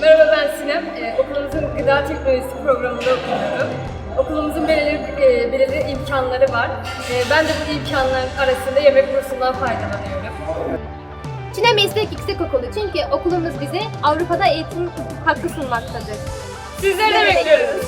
Merhaba ben Sinem. Ee, Okulumuzun gıda teknolojisi programında okuyorum. Okulumuzun belirli, e, belirli imkanları var. Ee, Ben de bu imkanların arasında yemek kursundan faydalanıyorum. Çin'e Meslek Yüksekokulu çünkü okulumuz bize Avrupa'da eğitim hakkı sunmaktadır. Sizleri de bekliyoruz.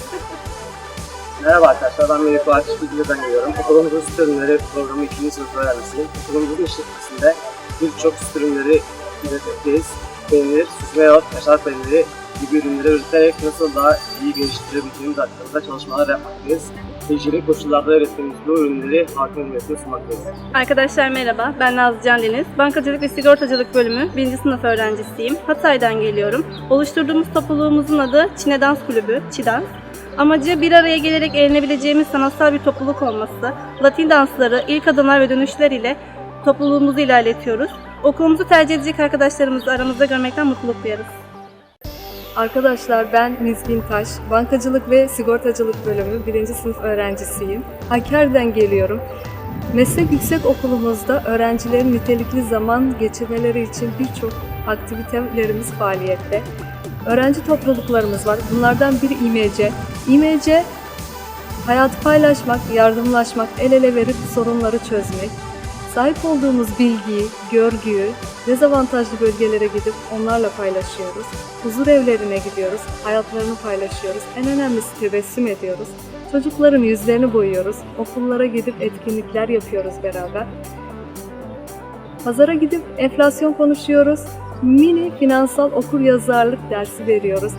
Merhaba arkadaşlar, ben Melih Fuat, İzmir'den geliyorum. Okulumuzun süt ürünleri programı 2. sınıf öğrencisiyim. Okulumuzun işletmesinde birçok süt ürünleri üretmekteyiz. Peynir, süzme yoğurt, kaşar peyniri gibi ürünleri üreterek nasıl daha iyi geliştirebileceğimiz hakkında çalışmalar yapmaktayız. Hijyenik koşullarda ürettiğimiz bu ürünleri halkın hizmetine sunmaktayız. Arkadaşlar merhaba, ben Nazlıcan Deniz. Bankacılık ve Sigortacılık bölümü 1. sınıf öğrencisiyim. Hatay'dan geliyorum. Oluşturduğumuz topluluğumuzun adı Çine Dans Kulübü, Çidans. Amacı bir araya gelerek eğlenebileceğimiz sanatsal bir topluluk olması. Latin dansları, ilk adımlar ve dönüşler ile topluluğumuzu ilerletiyoruz. Okulumuzu tercih edecek arkadaşlarımızı aramızda görmekten mutluluk duyarız. Arkadaşlar ben Mizgin Taş, Bankacılık ve Sigortacılık bölümü 1. sınıf öğrencisiyim. Hakkari'den geliyorum. Meslek yüksek okulumuzda öğrencilerin nitelikli zaman geçirmeleri için birçok aktivitelerimiz faaliyette. Öğrenci topluluklarımız var. Bunlardan biri İMC. İMC hayatı paylaşmak, yardımlaşmak, el ele verip sorunları çözmek. Sahip olduğumuz bilgiyi, görgüyü dezavantajlı bölgelere gidip onlarla paylaşıyoruz. Huzur evlerine gidiyoruz, hayatlarını paylaşıyoruz. En önemlisi tebessüm ediyoruz. Çocukların yüzlerini boyuyoruz. Okullara gidip etkinlikler yapıyoruz beraber. Pazara gidip enflasyon konuşuyoruz. Mini finansal okur yazarlık dersi veriyoruz.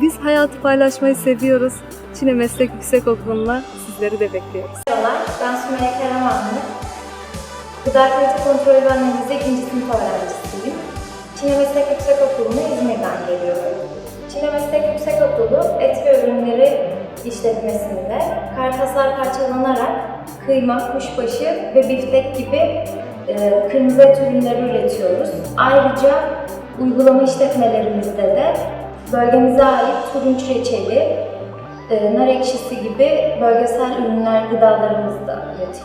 Biz hayatı paylaşmayı seviyoruz. Çin'e Meslek Yüksekokulu'na sizleri de bekliyoruz. Merhabalar, ben Sümeyye Karamanlı. Gıda Kalite Kontrolü ve Analizi 2. sınıf öğrencisiyim. Çin'e Meslek Yüksekokulu'na İzmir'den geliyorum. Çin'e Meslek Yüksekokulu et ve ürünleri işletmesinde karkaslar parçalanarak kıyma, kuşbaşı ve biftek gibi e, kırmızı et ürünleri üretiyoruz. Ayrıca uygulama işletmelerimizde de bölgemize ait turunç reçeli, e, nar ekşisi gibi bölgesel ürünler, gıdalarımızı da üretiyoruz.